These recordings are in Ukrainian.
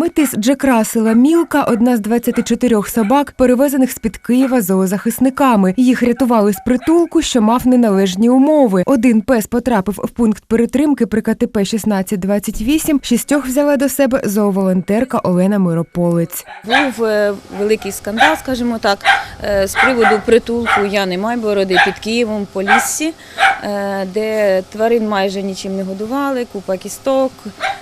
Метис Джек Рассела Мілка одна з 24 собак, перевезених з-під Києва зоозахисниками. Їх рятували з притулку, що мав неналежні умови. Один пес потрапив в пункт перетримки при КТП 1628, Шістьох взяла до себе зооволонтерка Олена Мирополець. Був е, великий скандал, скажімо так, е, з приводу притулку Яни Майбороди під Києвом по ліссі, е, де тварин майже нічим не годували, купа кісток,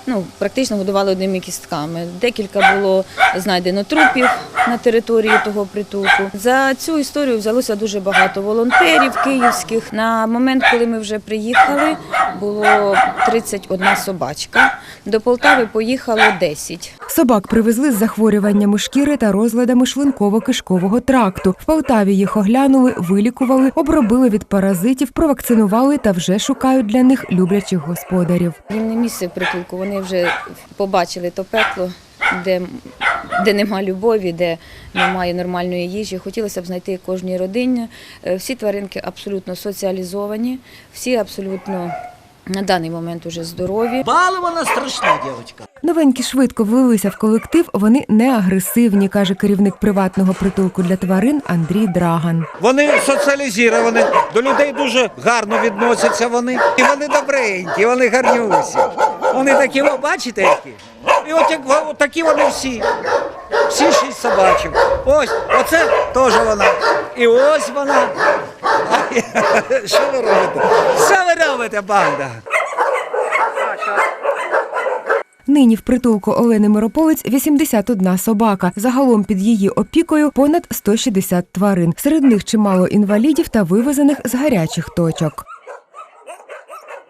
ну практично годували одними кістками. Декілька було знайдено трупів на території того притулку. За цю історію взялося дуже багато волонтерів київських. На момент, коли ми вже приїхали, було 31 собачка. До Полтави поїхало 10. Собак привезли з захворюваннями шкіри та розладами шлунково-кишкового тракту. В Полтаві їх оглянули, вилікували, обробили від паразитів, провакцинували та вже шукають для них люблячих господарів. Їм не місце притулку, вони вже побачили то пекло, де, де нема любові, де немає нормальної їжі. Хотілося б знайти кожній родині. Е, Всі тваринки абсолютно соціалізовані, всі абсолютно на даний момент уже здорові. Балована страшна дівчинка. Новенькі швидко влилися в колектив. Вони не агресивні, каже керівник приватного притулку для тварин Андрій Драган. Вони соціалізовані, до людей дуже гарно відносяться вони. І вони добренькі, вони гарнюсі. Вони такі, бачите, які? І от як такі вони всі. Всі шість собачок. Ось, оце теж вона. І ось вона. Що ви робите? Що ви робите, банда? Нині в притулку Олени Мирополець 81 собака. Загалом під її опікою понад 160 тварин. Серед них чимало інвалідів та вивезених з гарячих точок.